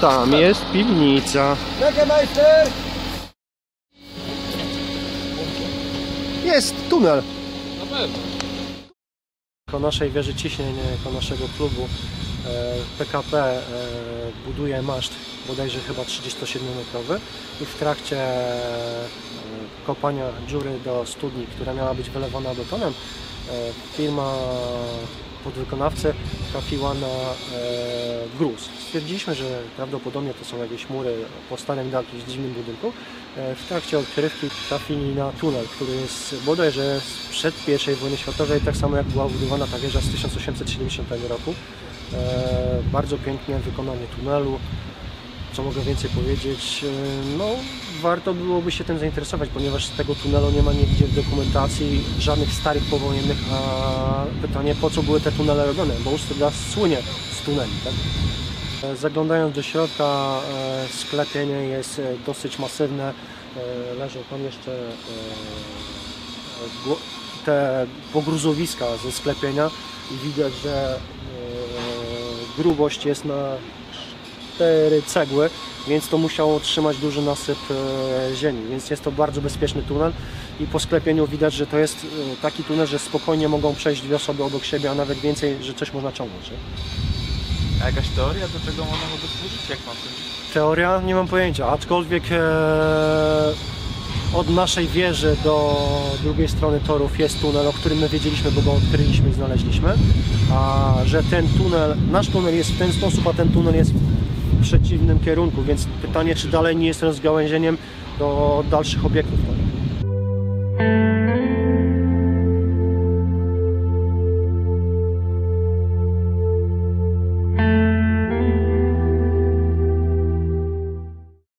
tam jest piwnica. Jest tunel. Na pewno. Jako naszej wieży ciśnień, jako naszego klubu e, PKP e, buduje maszt bodajże chyba 37-metrowy i w trakcie e, kopania dziury do studni, która miała być wylewana betonem, e, firma podwykonawcy trafiła na e, gruz. Stwierdziliśmy, że prawdopodobnie to są jakieś mury po starym jakimś dziwnym budynku. E, w trakcie odkrywki trafili na tunel, który jest bodajże sprzed I wojny światowej, tak samo jak była budowana ta wieża z 1870 roku. E, bardzo pięknie wykonanie tunelu. Co mogę więcej powiedzieć? E, No, warto byłoby się tym zainteresować, ponieważ z tego tunelu nie ma nigdzie w dokumentacji żadnych starych powojennych, a pytanie po co były te tunele robione, bo Ustrzyda słynie z tuneli, tak? E, Zaglądając do środka, e, sklepienie jest dosyć masywne. Leżą tam jeszcze te pogruzowiska ze sklepienia i widać, że grubość jest na cztery cegły, więc to musiało trzymać duży nasyp e, ziemi, więc jest to bardzo bezpieczny tunel i po sklepieniu widać, że to jest e, taki tunel, że spokojnie mogą przejść dwie osoby obok siebie, a nawet więcej, że coś można ciągnąć. A jakaś teoria, do czego ona mogłaby służyć? Jak pan sądzi? Teoria? Nie mam pojęcia, aczkolwiek e, od naszej wieży do drugiej strony torów jest tunel, o którym my wiedzieliśmy, bo go odkryliśmy i znaleźliśmy, a że ten tunel, nasz tunel jest w ten sposób, a ten tunel jest w przeciwnym kierunku, więc pytanie, czy dalej nie jest rozgałęzieniem do dalszych obiektów.